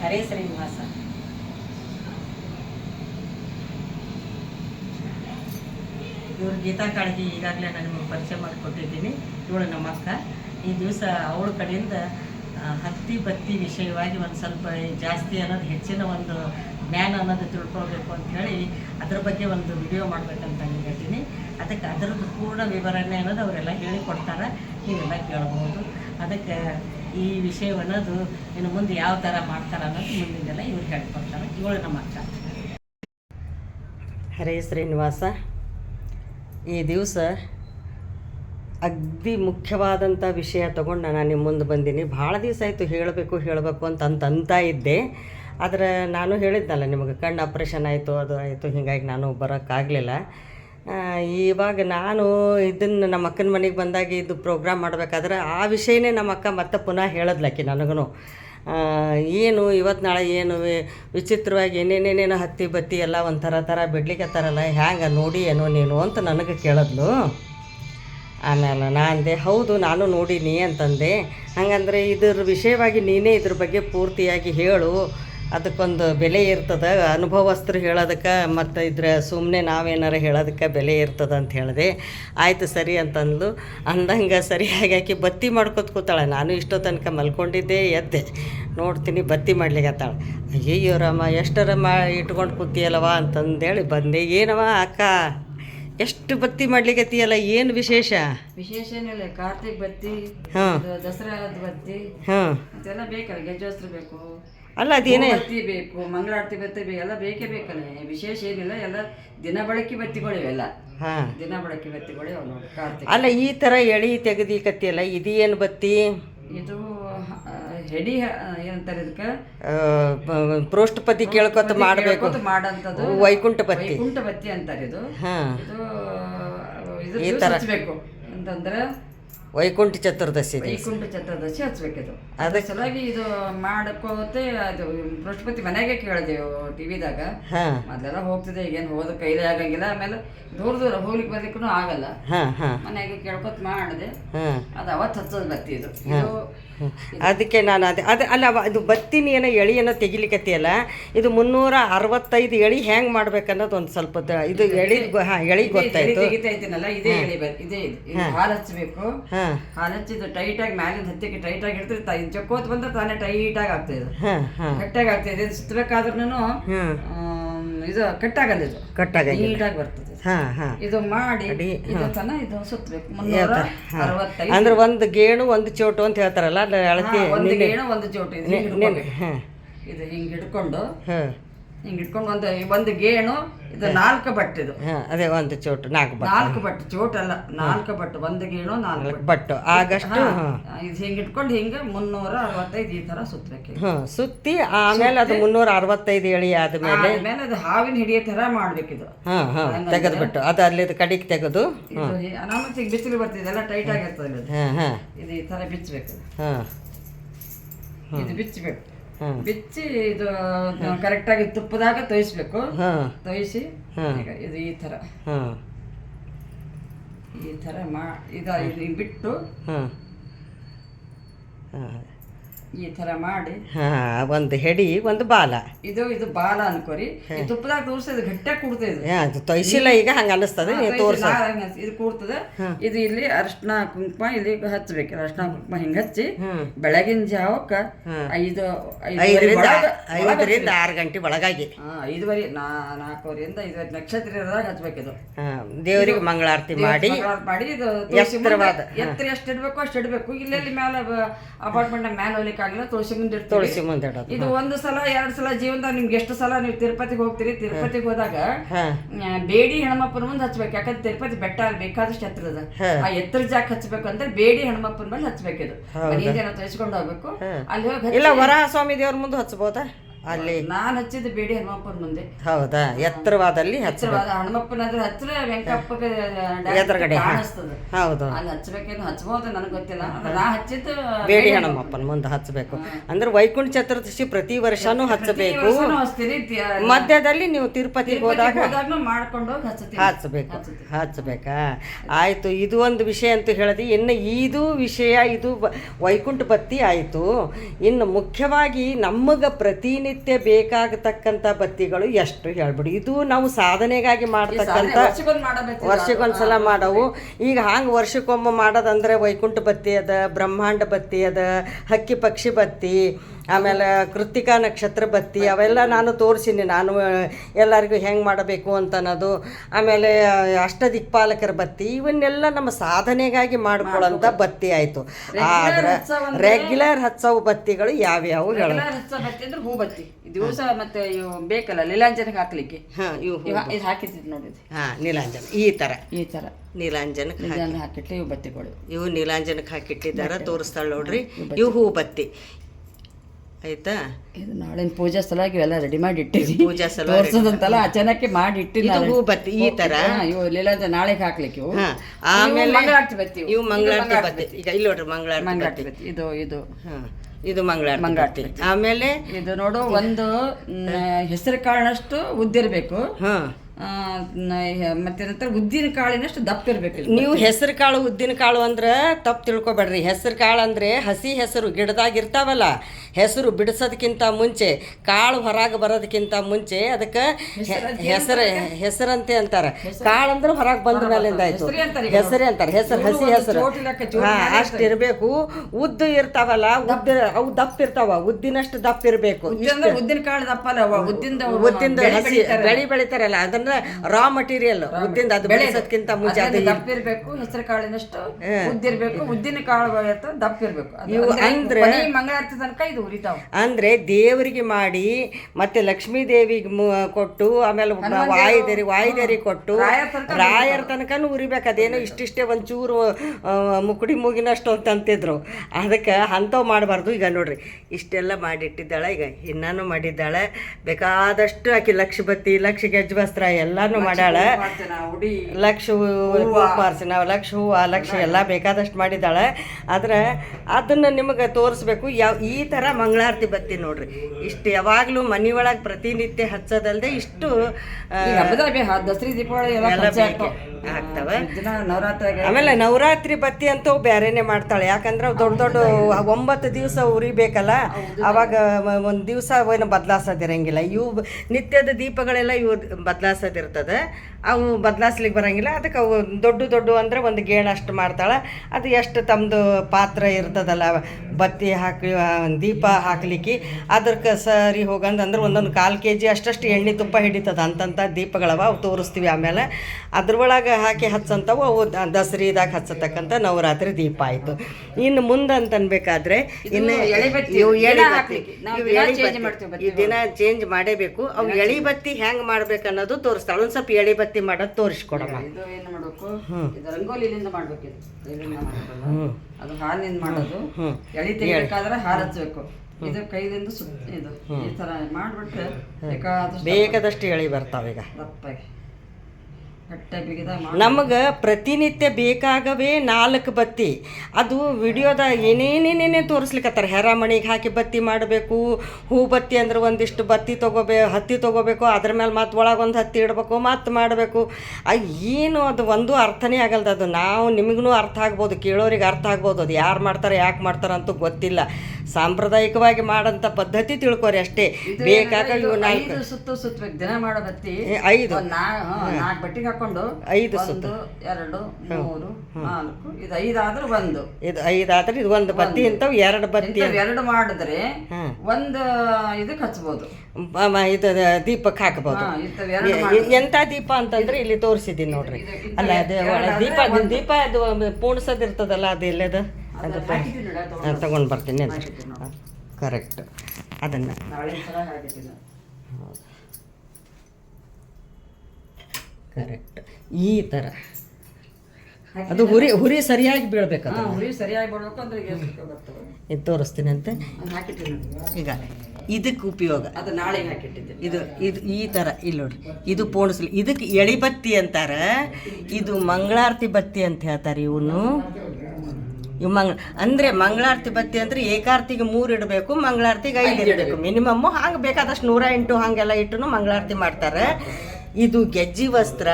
ಹರೇ ಶ್ರೀನಿವಾಸ ಇವ್ರ ಗೀತಾ ಕಾಳಗಿ ಈಗಾಗಲೇ ನಾನು ನಿಮಗೆ ಪರಿಚಯ ಮಾಡಿಕೊಟ್ಟಿದ್ದೀನಿ. ಇವಳು ನಮ್ಮ ಅಕ್ಕ. ಈ ದಿವಸ ಅವಳ ಕಡೆಯಿಂದ ಹತ್ತಿ ಬತ್ತಿ ವಿಷಯವಾಗಿ ಒಂದು ಸ್ವಲ್ಪ ಜಾಸ್ತಿ ಅನ್ನೋದು, ಹೆಚ್ಚಿನ ಒಂದು ಜ್ಞಾನ ಅನ್ನೋದು ತಿಳ್ಕೊಳ್ಬೇಕು ಅಂತ ಹೇಳಿ ಅದ್ರ ಬಗ್ಗೆ ಒಂದು ವಿಡಿಯೋ ಮಾಡ್ಬೇಕಂತ ಅಂದ್ಕೊಳ್ತೀನಿ ಅದಕ್ಕೆ ಅದರದ್ದು ಪೂರ್ಣ ವಿವರಣೆ ಅನ್ನೋದು ಅವರೆಲ್ಲ ಹೇಳಿಕೊಡ್ತಾರೆ. ನೀವೆಲ್ಲ ಕೇಳ್ಬೋದು ಅದಕ್ಕೆ ಈ ವಿಷಯವನ್ನೋದು ಇನ್ನು ಮುಂದೆ ಯಾವ ಥರ ಮಾಡ್ತಾರೆ ಅನ್ನೋದು ಮುಂದಿನೆಲ್ಲ ಇವ್ರು ಹೇಳ್ಕೊಡ್ತಾರೆ. ಇವಳು ನಮ್ಮ ಅಕ್ಕ. ಹರೇ ಶ್ರೀನಿವಾಸ, ಈ ದಿವಸ ಅಗ್ದಿ ಮುಖ್ಯವಾದಂಥ ವಿಷಯ ತಗೊಂಡು ನಾನು ನಿಮ್ಮ ಮುಂದೆ ಬಂದೀನಿ. ಭಾಳ ದಿವಸ ಆಯಿತು ಹೇಳಬೇಕು ಹೇಳಬೇಕು ಅಂತ ಅಂತ ಅಂತ ಇದ್ದೆ. ಆದರೆ ನಾನು ಹೇಳಿದ್ನಲ್ಲ ನಿಮಗೆ ಕಣ್ಣು ಆಪ್ರೇಷನ್ ಆಯಿತು, ಅದು ಆಯಿತು, ಹೀಗಾಗಿ ನಾನು ಬರೋಕ್ಕಾಗಲಿಲ್ಲ ಇವಾಗ ನಾನು ಇದನ್ನು ನಮ್ಮ ಅಕ್ಕನ ಮನೆಗೆ ಬಂದಾಗ ಇದು ಪ್ರೋಗ್ರಾಮ್ ಮಾಡಬೇಕಾದ್ರೆ ಆ ವಿಷಯನೇ ನಮ್ಮ ಅಕ್ಕ ಮತ್ತೆ ಪುನಃ ಹೇಳದ್ಲಕ್ಕಿ ನನಗೂ ಏನು ಇವತ್ತು ನಾಳೆ ಏನು ವಿಚಿತ್ರವಾಗಿ ಏನೇನೇನೇನು ಹತ್ತಿ ಬತ್ತಿ ಎಲ್ಲ ಒಂಥರ ಥರ ಬಿಡ್ಲಿಕ್ಕತ್ತಾರಲ್ಲ ಹ್ಯಾಂಗೆ ನೋಡಿ ಏನೋ ನೀನು ಅಂತ ನನಗೆ ಕೇಳಿದ್ಲು. ಆಮೇಲೆ ನಾ ಅಂದೆ, ಹೌದು, ನಾನು ನೋಡೀನಿ ಅಂತಂದೆ. ಹಾಗಂದ್ರೆ ಇದ್ರ ವಿಷಯವಾಗಿ ನೀನೇ ಇದ್ರ ಬಗ್ಗೆ ಪೂರ್ತಿಯಾಗಿ ಹೇಳು. ಅದಕ್ಕೊಂದು ಬೆಲೆ ಇರ್ತದೆ. ಅನುಭವಸ್ಥರು ಹೇಳೋದಕ್ಕೆ ಮತ್ತು ಇದ್ರ ಸುಮ್ಮನೆ ನಾವೇನಾರ ಹೇಳೋದಕ್ಕೆ ಬೆಲೆ ಇರ್ತದೆ ಅಂತ ಹೇಳಿದೆ. ಆಯಿತು ಸರಿ ಅಂತಂದ್ಲು. ಅಂದಂಗೆ ಸರಿಯಾಗಿ ಆಕಿ ಬತ್ತಿ ಮಾಡ್ಕೊತ ಕೂತಾಳೆ. ನಾನು ಇಷ್ಟೋ ತನಕ ಮಲ್ಕೊಂಡಿದ್ದೆ ಎದ್ದೆ. ನೋಡ್ತೀನಿ ಬತ್ತಿ ಮಾಡ್ಲಿಕ್ಕತ್ತಾಳೆ ಅಯ್ಯೋ ರಮ್ಮ ಎಷ್ಟರ ಮಾ ಇಟ್ಕೊಂಡು ಕೂತಿಯಲ್ಲವ ಅಂತಂದೇಳಿ ಬಂದೆ. ಏನವ ಅಕ್ಕ ಎಷ್ಟು ಬತ್ತಿ ಮಾಡ್ಲಿಕ್ಕತ್ತೀಯಲ್ಲ ಏನು ವಿಶೇಷ? ವಿಶೇಷ ಏನಿಲ್ಲ ಕಾರ್ತಿಕ್ ಬತ್ತಿ ದಸರಾ ಬತ್ತಿ. ಹಾಂ. ಬೇಕಲ್ಲ ಗೆಜ್ಜೋಸ್ತ್ರ ಬೇಕು. ಅಲ್ಲ ಅದೇನೇ? ಬತ್ತಿ ಬೇಕು ಮಂಗಳಾರತಿ ಬತ್ತಿ ಬೇಕು ಎಲ್ಲ ಬೇಕೇ ಬೇಕಲ್ಲ. ವಿಶೇಷ ಏನಿಲ್ಲ ಎಲ್ಲ ದಿನ ಬಳಕೆ ಬತ್ತಿಗಳಿವೆಲ್ಲ ಹಾಂ. ದಿನ ಬಳಕೆ ಬತ್ತಿಗಳು ಅವು ನೋಡಿ ಕಾರ್ತಿಕ್. ಅಲ್ಲ ಈ ಥರ ಎಳಿ ಇದು ಏನ್ ಬತ್ತಿ? ಇದು ಹೆಡಿ ಏನಂತಾರೆ ಇದಕ್ಕೆ? ಪ್ರೋಷ್ಟಪತಿ ಪ್ರೋಷ್ಠಪತಿ ಕೇಳ್ಕೊತ ಮಾಡಬೇಕು. ಮಾಡಂತದ್ದು ವೈಕುಂಠ ಬತ್ತಿ. ವೈಕುಂಠ ಬತ್ತಿ ಅಂತಾರೆ ಇದು. ಇದು ಈ ಥರ ಅಂತಂದ್ರೆ ವೈಕುಂಠ ಚತುರ್ದಶಿ ವೈಕುಂಠ ಚತುರ್ದಶಿ ಹಚ್ಬೇಕಿದು. ಅದ್ರ ಸಲುವಾಗಿ ಇದು ಮಾಡ್ಕೋತೆ ಅದು ಬೃಹಸ್ಪತಿ ಮನೆಗೆ ಕೇಳಿದೆವು ಟಿವಿದಾಗ ಹಾಂ. ಮೊದಲೆಲ್ಲ ಹೋಗ್ತಿದೆ ಈಗೇನು ಹೋದ ಕೈಲೇ ಆಗಂಗಿಲ್ಲ. ಆಮೇಲೆ ದೂರ ದೂರ ಹೋಗ್ಲಿಕ್ಕೆ ಬರ್ಲಿಕ್ಕೂ ಆಗಲ್ಲ. ಹಾಂ ಹಾಂ. ಮನೆಗೆ ಕೇಳ್ಕೊತ ಮಾಡಿದೆ. ಹಾಂ. ಅದು ಅವತ್ತು ಹಚ್ಚೋದು ಬತ್ತಿ ಇದು. ಇದು ಅದಕ್ಕೆ ನಾನು ಅದೇ ಅದು ಅಲ್ಲ ಅವ- ಇದು ಬತ್ತಿನ ಏನೋ ಎಳಿಯನ್ನು ತೆಗಿಲಿಕತ್ತಿಯಲ್ಲ ಇದು ಮುನ್ನೂರ ಅರವತ್ತೈದು ಎಳಿ ಹೆಂಗೆ ಮಾಡ್ಬೇಕನ್ನೋದು ಒಂದು ಸ್ವಲ್ಪ ದ- ಇದು ಎಳಿ ಹಾಂ ಎಳಿ ಗೊತ್ತಾಯ್ತು. ತೆಗಿತಾ ಇದ್ದೀನಲ್ಲ ಇದೇ ಎಳಿ ಬ- ಇದೇ ಇದು. ಇದು ಹಾಲು ಹಚ್ಚಬೇಕು ಹಾಂ. ಹಚ್ಚಿದ್ದು ಟೈಟಾಗಿ ಮ್ಯಾಲಿನ ಹತ್ತಿಗೆ ಟೈಟಾಗಿ ಇಡ್ತದೆ ತ ಚಕ್ಕೋತ್ ಬಂದ್ರೆ ತಾನೇ ಟೈಟಾಗಿ ಆಗ್ತದೆ ಇದು. ಹಾಂ ಹಾಂ. ಗಟ್ಟಿಯಾಗಿ ಆಗ್ತದೆ ಇದು. ಸುತ್ತಬೇಕಾದ್ರೂ ಇದು ಕಟ್ಟಾಗಲ್ಲ ಇದು. ಕಟ್ಟಾಗಂಗಿಲ್ಲ ನೀಟಾಗಿ ಬರ್ತದೆ. ಇದು ಮಾಡಿ ಇದು ತನ ಇದು ಸುತ್ತಬೇಕು. ಅಂದ್ರೆ ಒಂದು ಗೇಣು ಒಂದು ಚೋಟು ಅಂತ ಹೇಳ್ತಾರಲ್ಲ ಒಂದು ಗೇಣು ಒಂದು ಚೋಟು ಇದು ಹಿಂಗೆ. ಇದು ಹಿಡ್ಕೊಂಡು ಹಾಂ. ಹಿಂಗ್ ಇಟ್ಕೊಂಡು ಒಂದು ಒಂದು ಗೇಣು ಇದು ನಾಲ್ಕು ಬಟ್ ಇದು. ಹಾಂ ಅದೇ ಒಂದು ಚೋಟು ನಾಲ್ಕು ಬಟ್. ನಾಲ್ಕು ಬಟ್ಟು ಚೋಟಲ್ಲ ನಾಲ್ಕು ಬಟ್ಟು ಒಂದು ಗೇಣು ನಾಲ್ಕು ಬಟ್ಟು ಬಟ್ಟು ಆಗಷ್ಟು ಇದು ಹಿಂಗೆ ಇಟ್ಕೊಂಡು ಹಿಂಗೆ ಮುನ್ನೂರ ಅರವತ್ತೈದು ಈ ಥರ ಸುತ್ತಬೇಕು ಹಾಂ ಸುತ್ತಿ ಆಮೇಲೆ ಅದು ಮುನ್ನೂರ ಅರವತ್ತೈದು ಎಳಿ ಆದಮೇಲೆ ಆಮೇಲೆ ಅದು ಹಾವಿನ ಹಿಡಿಯೋ ತರ ಮಾಡ್ಬೇಕಿದು. ಹಾಂ ಹಾಂ ತೆಗೆದ್ಬಿಟ್ಟು ಅದು ಅಲ್ಲಿದು ಕಡಿಗೆ ತೆಗೆದು ಅನಾಮತ್ ಈಗ ಬಿಸಿಲು ಬರ್ತಿದೆ ಎಲ್ಲ ಟೈಟ್ ಆಗಿರ್ತದೆ ಹಾಂ ಹಾಂ. ಇದು ಈ ಥರ ಬಿಚ್ಚಬೇಕು ಹಾಂ. ಇದು ಬಿಚ್ಚಬೇಕು ಬಿಚ್ಚಿ ಇದು ಕರೆಕ್ಟಾಗಿ ತುಪ್ಪದಾಗ ತೋಯಿಸ್ಬೇಕು. ತೋಯಿಸಿ ಇದು ಈ ತರ ಈ ತರ ಮಾ ಇದು ಬಿಟ್ಟು ಈ ತರ ಮಾಡಿ. ಹಾಂ ಒಂದು ಹೆಡಿ ಒಂದು ಬಾಲ. ಇದು ಇದು ಬಾಲ ಅನ್ಕೋರಿ. ತುಪ್ಪದಾಗ ತೋರಿಸಿದ್ ಗಟ್ಟೆ ಕೂಡ್ತದೆ ಇದು. ತೊಯ್ಸಿಲ್ಲ ಈಗ ಹಂಗ ತೋರಿಸ. ಇದು ಕೂಡ್ತದೆ. ಇದು ಇಲ್ಲಿ ಅರಿಶಿನ ಕುಂಕುಮ ಇಲ್ಲಿ ಹಚ್ಚಬೇಕು ಅರಿಶಿನ ಕುಂಕುಮ ಹಿಂಗ ಹಚ್ಚಿ ಬೆಳಗಿನ ಜಾವಕ್ಕ ಐದು ಐದರಿಂದ ಆರು ಗಂಟೆ ಒಳಗಾಗಿ. ಐದುವರೆ ನಾ ನಾಲ್ಕೂವರೆಯಿಂದ ಐದುವರೆ ನಕ್ಷತ್ರ ಇರೋದಾಗ ಹಚ್ಬೇಕಿದು ದೇವರಿಗೆ ಮಂಗಳಾರತಿ ಮಾಡಿ ಮಾಡಿ ಇದು ಎತ್ತರ ಎಷ್ಟು ಇಡ್ಬೇಕು ಅಷ್ಟು ಇಡ್ಬೇಕು. ಇಲ್ಲೆಲ್ಲಿ ಮೇಲೆ ಅಪಾರ್ಟ್ಮೆಂಟ್ ಮ್ಯಾಲ ಹೋಗ್ಲಿಕ್ಕೆ ಆಗಿಲ್ಲ ತುಳಸಿ ಮುಂದೆ ತುಳಸಿ ಮುಂದೆ ಇಡೋದು ಇದು ಒಂದು ಸಲ ಎರಡು ಸಲ ಜೀವನದಾಗ ನಿಮ್ಗೆ ಎಷ್ಟು ಸಲ ನೀವು ತಿರುಪತಿಗೆ ಹೋಗ್ತೀರಿ ತಿರುಪತಿಗೆ ಹೋದಾಗ ಹಾಂ. ಆ, ಬೇಡಿ ಹೆಣ್ಮಪ್ಪನ ಮುಂದೆ ಹಚ್ಬೇಕು. ಯಾಕಂದ್ರೆ ತಿರುಪತಿ ಬೆಟ್ಟ ಅಲ್ಲಿ ಬೇಕಾದಷ್ಟು ಎತ್ತರ ಅದ ಆ ಎತ್ತರ ಜಾಕ್ ಹಚ್ಬೇಕು ಅಂದ್ರೆ ಬೇಡಿ ಹೆಣ್ಮಪ್ಪನ ಮೇಲೆ ಹಚ್ಬೇಕು ಇದು ಮನೆಯಿಂದ ನಾವು ತರಿಸ್ಕೊಂಡು ಹೋಗ್ಬೇಕು. ಅಲ್ಲಿ ಹೋಗಿ ಹಚ್ಚಿ- ಇಲ್ಲ ವರಹ ಸ್ವಾಮಿ ದೇವ್ರ ಮುಂದೆ ಹಚ್ಬೋದಾ? ಅಲ್ಲಿ. ನಾನು ಹಚ್ಚಿದ ಬೇಡಿ ಹನುಮಪ್ಪನ ಮುಂದೆ. ಹೌದಾ? ಎತ್ತರವಾದಲ್ಲಿ ಹನುಮಪ್ಪನ ಅದ್ರ ಹತ್ತಿರ ಎದುರುಗಡೆ. ಕಾಣಿಸ್ತದೆ. ಹೌದು. ಅಲ್ಲಿ ಹಚ್ಚಬೇಕೇನು ಹಚ್ಬೋದು ನನಗೆ ಗೊತ್ತಿಲ್ಲ. ನಾ ಹಚ್ಚಿದ್ದು ಬೇಡಿ ಹನುಮಪ್ಪನ ಮುಂದೆ ಹಚ್ಚಬೇಕು ಅಂದ್ರೆ ವೈಕುಂಠ ಚತುರ್ದಶಿ ಪ್ರತಿ ವರ್ಷನೂ ಹಚ್ಚಬೇಕು. ಮಧ್ಯದಲ್ಲಿ ನೀವು ತಿರುಪತಿಗೆ ಹೋದಾಗ ಮಾಡ್ಕೊಂಡು ಹಚ್ಚಬೇಕು. ಹಚ್ಚಬೇಕಾ? ಆಯಿತು ಇದು ಒಂದು ವಿಷಯ ಅಂತ ಹೇಳಿದೆ. ಇನ್ನು ಇದು ವಿಷಯ ಇದು ವೈಕುಂಠ ಬತ್ತಿ ಆಯಿತು. ಇನ್ನು ಮುಖ್ಯವಾಗಿ ನಮಗೆ ಪ್ರತಿನಿತ್ಯ ಬೇಕಾಗತಕ್ಕಂಥ ಬತ್ತಿಗಳು ಎಷ್ಟು ಹೇಳ್ಬಿಡಿ. ಇದು ನಾವು ಸಾಧನೆಗಾಗಿ ಮಾಡ್ತಕ್ಕಂಥ ವರ್ಷಕ್ಕೊಂದ್ಸಲ ಮಾಡವು. ಈಗ ಹಾಂಗೆ ವರ್ಷಕ್ಕೊಮ್ಮೆ ಮಾಡೋದಂದ್ರೆ ವೈಕುಂಠ ಬತ್ತಿ ಅದ ಬ್ರಹ್ಮಾಂಡ ಬತ್ತಿ ಅದ ಹಕ್ಕಿ ಪಕ್ಷಿ ಬತ್ತಿ ಆಮೇಲೆ ಕೃತಿಕಾ ನಕ್ಷತ್ರ ಬತ್ತಿ ಅವೆಲ್ಲ ನಾನು ತೋರಿಸೀನಿ. ನಾನು ಎಲ್ಲರಿಗೂ ಹೆಂಗೆ ಮಾಡಬೇಕು ಅಂತ ಅನ್ನೋದು ಆಮೇಲೆ ಅಷ್ಟದಿಕ್ಪಾಲಕರ ಬತ್ತಿ ಇವನ್ನೆಲ್ಲ ನಮ್ಮ ಸಾಧನೆಗಾಗಿ ಮಾಡ್ಕೊಳ್ಳೋಂಥ ಬತ್ತಿ ಆಯಿತು. ಆದ್ರೆ ರೆಗ್ಯುಲರ್ ಹಚ್ಚವು ಬತ್ತಿಗಳು ಯಾವ್ಯಾವು ಹೇಳ. ರೆಗ್ಯುಲರ್ ಹಚ್ಚ ಬತ್ತಿ ಅಂದ್ರೆ ಹೂ ಬತ್ತಿ. ದಿವಸ ಮತ್ತೆ ಇವು ಬೇಕಲ್ಲ ಲೀಲಾಂಜನಕ್ಕೆ ಹಾಕ್ಲಿಕ್ಕೆ. ಇವು ಇದು ಹಾಕಿರ್ತಿದ್ ನೋಡಿ ಹಾ ನೀಲಾಂಜನ ಈ ತರ. ಈ ತರ. ನೀಲಾಂಜನಕ್ಕೆ ಹಾಕಿಟ್ಲೆ ಇವು ಬತ್ತಿಗಳು. ಇವು ನೀಲಾಂಜನಕ್ಕೆ ಹಾಕಿಟ್ಟಿದ್ದಾರೆ ತೋರಿಸ್ತಾಳೆ ನೋಡ್ರಿ. ಇವು ಹೂ ಬತ್ತಿ ಆಯ್ತಾ? ಇದು ನಾಳಿನ ಪೂಜಾ ಸಲಾಗಿ ಇವೆಲ್ಲ ರೆಡಿ ಮಾಡಿ ಇಟ್ಟಿದ್ವಿ ಪೂಜಾ ಸಲ ತೋರ್ಸೋದಂತಲ್ಲ ಅಚಾನಕ್ಕೆ ಮಾಡಿ ಇಟ್ಟಿದ್ದು ಹೂ ಬತ್ತಿ ಈ ತರ. ಇವು ಲೀಲಾಂಜನ ನಾಳೆ ಹಾಕ್ಲಿಕ್ಕೆ ಇವು. ಆಮೇಲೆ ಮಂಗಳಾರತಿ ಬತ್ತಿ. ಇವು. ಮಂಗಳಾರತಿ ಬತ್ತಿ. ಈಗ ಇಲ್ಲಿ ನೋಡ್ರಿ ಮಂಗಳಾರತಿ ಮಂಗಳಾರತಿ ಬತ್ತಿ. ಇದು ಇದು. ಹಾ. ಇದು ಮಂಗಳಾರತಿ ಮಂಗಳಾರತಿ. ಆಮೇಲೆ ಇದು ನೋಡು ಒಂದು ಹೆಸರು ಕಾಳಿನಷ್ಟು ಉದ್ದಿರಬೇಕು. ಹಾ. ಮತ್ತೆ ನಂತರ ಉದ್ದಿನ ಕಾಳಿನಷ್ಟು ದಪ್ಪ ಇರಬೇಕು ನೀವು ಹೆಸರು ಕಾಳು ಉದ್ದಿನ ಕಾಳು ಅಂದ್ರೆ ತಪ್ಪು ತಿಳ್ಕೊಬೇಡ್ರಿ. ಹೆಸರು ಕಾಳು ಅಂದ್ರೆ ಹಸಿ ಹೆಸರು ಗಿಡದಾಗ ಇರ್ತಾವಲ್ಲ ಹೆಸರು ಬಿಡಿಸೋದಕ್ಕಿಂತ ಮುಂಚೆ ಕಾಳು ಹೊರಗೆ ಬರೋದಕ್ಕಿಂತ ಮುಂಚೆ ಅದಕ್ಕೆ ಹೆಸರು ಹೆಸರಂತೆ ಅಂತಾರೆ. ಕಾಳು ಅಂದ್ರೆ ಹೊರಗೆ ಬಂದ ಮೇಲಿಂದ ಆಯ್ತು. ಹೆಸರೇ ಅಂತಾರೆ ಹೆಸರೇ ಹಸಿ ಹೆಸರು. ಹಾಂ ಅಷ್ಟು ಇರಬೇಕು. ಉದ್ದು ಇರ್ತಾವಲ್ಲ ಉದ್ದ ಅವು ದಪ್ಪ ಇರ್ತಾವ. ಉದ್ದಿನಷ್ಟು ದಪ್ಪ ಇರಬೇಕು. ಉದ್ದಿನ ಉದ್ದಿನ ಕಾಳು ದಪ್ಪ ಅಲ್ಲ ಉದ್ದಿನ ಬೆಳಿತಾರೆ. ಬೆಳಿ ಬೆಳಿತಾರಲ್ಲ ಅದನ್ನ ರಾ ಮಟೀರಿಯಲ್ ಉದ್ದಿಂದ ಅದು ಬೆಳೆಸೋದಕ್ಕಿಂತ ಮುಂಚೆ ಅದು ದಪ್ಪ ಇರ್ಬೇಕು ಹೆಸರು ಕಾಳಿನಷ್ಟು ಉದ್ದಿರ್ಬೇಕು ಉದ್ದಿನ ಕಾಳು ದಪ್ಪ ಇರ್ಬೇಕು. ಇವು ಅಂದ್ರೆ ಅಂದ್ರೆ- ಮಂಗಳಾರತಿ ತನಕ ಇದು ಉರಿತಾವ. ಅಂದ್ರೆ ದೇವರಿಗೆ ಮಾಡಿ ಮತ್ತೆ ಲಕ್ಷ್ಮೀ ದೇವಿಗೆ ಕೊಟ್ಟು ಆಮೇಲೆ ವಾಯುದೇರಿ ವಾಯುದೇರಿ ಕೊಟ್ಟು ರಾಯರ ತನಕ ರಾಯರ ತನಕನೂ ಉರಿಬೇಕು. ಅದೇನೋ ಇಷ್ಟಿಷ್ಟೇ ಒಂಚೂರು ಮುಕುಡಿ ಮೂಗಿನಷ್ಟು ಅಂತ ಅಂತಿದ್ರು. ಅದಕ್ಕೆ ಅಂಥವು ಮಾಡಬಾರ್ದು. ಈಗ ನೋಡ್ರಿ ಇಷ್ಟೆಲ್ಲ ಮಾಡಿಟ್ಟಿದ್ದಾಳೆ. ಈಗ ಇನ್ನಾನು ಮಾಡಿದ್ದಾಳೆ. ಬೇಕಾದಷ್ಟು ಆಕಿ ಲಕ್ಷ ಬತ್ತಿ ಲಕ್ಷ ಗೆಜ್ಜವಸ್ತ್ರ ಎಲ್ಲಾನು ಮಾಡ್ಯಾಳ. ಲಕ್ಷ ಕುಂಕುಮಾರ್ಸಿ ನಾವು ಲಕ್ಷ ಹೂವು. ಲಕ್ಷ ಎಲ್ಲ ಬೇಕಾದಷ್ಟು ಮಾಡಿದ್ದಾಳೆ. ಆದ್ರೆ ಅದನ್ನು ನಿಮಗೆ ತೋರಿಸ್ಬೇಕು. ಯಾವ ಈ ಥರ ಮಂಗಳಾರತಿ ಬತ್ತಿ ನೋಡ್ರಿ. ಇಷ್ಟು ಯಾವಾಗಲೂ ಮನೆ ಒಳಗೆ ಪ್ರತಿನಿತ್ಯ ಹಚ್ಚೋದಲ್ದೆ ಇಷ್ಟು ದಸರಿ ದೀಪಾವಳಿ ಎಲ್ಲ ಆಗ್ತಾವ. ಆಮೇಲೆ ನವರಾತ್ರಿ ಬತ್ತಿ ಅಂತೂ ಬೇರೆನೆ ಮಾಡ್ತಾಳೆ. ಯಾಕಂದ್ರೆ ಅವು ದೊಡ್ಡ ದೊಡ್ಡ ಒಂಬತ್ತು ದಿವಸ ಉರಿಬೇಕಲ್ಲ ಅವಾಗ ಒಂದು ದಿವಸ ಏನು ಬದಲಾಸದಿರಂಗಿಲ್ಲ. ಇವು ನಿತ್ಯದ ದೀಪಗಳೆಲ್ಲ ಇವು ಬದಲಾಸೋದಿರ್ತದೆ. ಅವು ಬದಲಾಸ್ಲಿಕ್ಕೆ ಬರಂಗಿಲ್ಲ. ಅದಕ್ಕೆ ಅವು ದೊಡ್ಡ ದೊಡ್ಡ ಅಂದರೆ ಒಂದು ಗೇಣಷ್ಟು ಮಾಡ್ತಾಳೆ. ಅದು ಎಷ್ಟು ತಮ್ಮದು ಪಾತ್ರ ಇರ್ತದಲ್ಲ ಬತ್ತಿ ಹಾಕಿ ದೀಪ ಹಾಕ್ಲಿಕ್ಕೆ. ಅದಕ್ಕೆ ಸರಿ ಹೋಗಂದ್ ಅಂದ್ರೆ ಒಂದೊಂದು ಕಾಲು ಕೆ ಜಿ ಅಷ್ಟಷ್ಟು ಎಣ್ಣೆ ತುಪ್ಪ ಹಿಡಿತದ. ಅಂತಂಥ ದೀಪಗಳವ ಅವು ತೋರಿಸ್ತೀವಿ ಆಮೇಲೆ. ಅದ್ರೊಳಗೆ ಹಾಕಿ ಹಚ್ಚಂಥವು ಅವು ದಸರಿದಾಗ ಹಚ್ಚತಕ್ಕಂಥ ನವರಾತ್ರಿ ದೀಪ ಆಯಿತು. ಇನ್ನು ಮುಂದೆ ಅಂತನ್ಬೇಕಾದ್ರೆ ಇನ್ನು ಎಳೆ ಇವು ದಿನ ಬತ್ತಿ ಇವು ದಿನ ಬತ್ತಿ. ದಿನ ಚೇಂಜ್ ಮಾಡೇಬೇಕು. ಅವು ಎಳಿ ಬತ್ತಿ ಹೆಂಗೆ ಮಾಡ್ಬೇಕು ಅನ್ನೋದು ತೋರಿಸ್ತಾಳೆ ಒಂದು ಸ್ವಲ್ಪ ಎಳಿ ಬತ್ತಿ ಮಾಡೋದು ತೋರಿಸ್ಕೊಡಮ್ಮ. ರಂಗೋಲಿಲಿಂದ ಮಾಡ್ಬೇಕು? ಅದು ಹಾಲಿನಿಂದ ಮಾಡೋದು. ಎಳಿ ತೆಗಿಬೇಕಾದ್ರೆ ಹಾಲು ಹಚ್ಬೇಕು ಇದು ಕೈಲಿಂದ ಸುತ್ತ ಇದು ಈ ತರ ಮಾಡ್ಬಿಟ್ರೆ ಬೇಕಾದಷ್ಟು ಬೇಕಾದಷ್ಟು ಎಳಿ ಬರ್ತಾವೀಗ ದಪ್ಪಾಗಿ. ಗಟ್ಟೆ ಬಿಗಿದ ನಮಗೆ ಪ್ರತಿನಿತ್ಯ ಬೇಕಾಗವೇ ನಾಲ್ಕು ಬತ್ತಿ. ಅದು ವಿಡಿಯೋದ ಏನೇನೇನೇನೇ ತೋರಿಸ್ಲಿಕ್ಕತ್ತಾರ ಹೆರಾಮಣಿಗೆ ಹಾಕಿ ಬತ್ತಿ ಮಾಡಬೇಕು ಹೂ ಬತ್ತಿ ಅಂದ್ರೆ ಒಂದಿಷ್ಟು ಬತ್ತಿ ತೊಗೋಬೇ ಹತ್ತಿ ತೊಗೋಬೇಕು ಅದ್ರ ಮೇಲೆ ಮತ್ತೆ ಒಳಗೆ ಒಂದು ಹತ್ತಿ ಇಡಬೇಕು ಮತ್ತೆ ಮಾಡಬೇಕು. ಏನು ಅದು ಒಂದು ಅರ್ಥನೇ ಆಗಲ್ದು ಅದು. ನಾವು ನಿಮಗೂ ಅರ್ಥ ಆಗ್ಬೋದು ಕೇಳೋರಿಗೆ ಅರ್ಥ ಆಗ್ಬೋದು. ಅದು ಯಾರು ಮಾಡ್ತಾರೆ ಯಾಕೆ ಮಾಡ್ತಾರೆ ಅಂತೂ ಗೊತ್ತಿಲ್ಲ. ಸಾಂಪ್ರದಾಯಿಕವಾಗಿ ಮಾಡೋಂಥ ಪದ್ಧತಿ ತಿಳ್ಕೊರಿ ಅಷ್ಟೇ. ಬೇಕಾಗ ಇವು ನಾಲ್ಕು. ಐದು ಸುತ್ತು ದಿನ ಮಾಡೋ ಬತ್ತಿ. ಐದು. ನಾಲ್ಕು ಬಟ್ಟಿಗೆ ಹಾಕೊಂಡು ಐದು ಸುತ್ತು. ಎರಡು ಮೂರು ನಾಲ್ಕು ಇದು ಐದಾದ್ರೆ ಒಂದು ಇದು ಐದಾದ್ರೆ ಇದು ಒಂದು ಬತ್ತಿ ಇಂಥವು ಎರಡು ಬತ್ತಿ ಇಂಥವ್ ಎರಡು ಮಾಡಿದ್ರೆ. ಒಂದು ಇದು ಹಚ್ಬೋದು ಮ- ಇದು ದೀಪಕ್ಕೆ ಹಾಕಬಹುದು ಹಾ, ಇಂಥವ್ ಎರಡು ಎ- ಎ- ಎಂಥ ದೀಪ ಅಂತಂದ್ರೆ ಇಲ್ಲಿ ತೋರಿಸಿದ್ದೀನಿ ನೋಡ್ರಿ. ಅಲ್ಲ ಅದೇ ಒಳ- ದೀಪ ದೀಪ ಅದು ಪೂರ್ಣಿಸೋದಿರ್ತದಲ್ಲ ಅದು ಎಲ್ಲದು? ಅದು ತಗೊಂಡು ಬರ್ತೀನಿ ಕರೆಕ್ಟ್ ಅದನ್ನ. ನಾಳೆ ಸಲ ಹಾಕಿದ್ದೀನಿ ಕರೆಕ್ಟ್ ಈ ಥರ ಅದು ಹುರಿ ಹುರಿ ಸರಿಯಾಗಿ ಬೀಳ್ಬೇಕು ಅದು ಹುರಿ ಸರಿಯಾಗಿ ಬೀಳ್ಬೇಕು ಅಂದ್ರೆ ಇದು ತೋರಿಸ್ತೀನಿ ಅಂತೆ. ಈಗ ಇದಕ್ಕೆ ಉಪಯೋಗ. ಅದು ನಾಳೆ ಹಾಕಿಟ್ಟಿದ್ದೆ ಇದು ಇದು ಈ ಥರ ಇಲ್ಲಿ ನೋಡ್ರಿ. ಇದು ಪೋಣಿಸ್ಲಿ. ಇದಕ್ಕೆ ಎಳಿ ಬತ್ತಿ ಅಂತಾರೆ. ಇದು ಮಂಗಳಾರತಿ ಬತ್ತಿ ಅಂತ ಹೇಳ್ತಾರೆ ಇವನು. ಇವು ಮಂಗ್ ಅಂದರೆ ಮಂಗಳಾರತಿ ಬತ್ತಿ ಅಂದರೆ ಏಕಾರ್ತಿಗೆ ಮೂರು ಇಡಬೇಕು ಮಂಗಳಾರತಿಗೆ ಐದು ಇಡಬೇಕು. ಮಿನಿಮಮ್ಮು ಹಂಗೆ ಬೇಕಾದಷ್ಟು ನೂರ ಎಂಟು ಹಾಗೆಲ್ಲ ಇಟ್ಟು ಮಂಗಳಾರತಿ ಮಾಡ್ತಾರೆ. ಇದು ಗೆಜ್ಜಿ ವಸ್ತ್ರ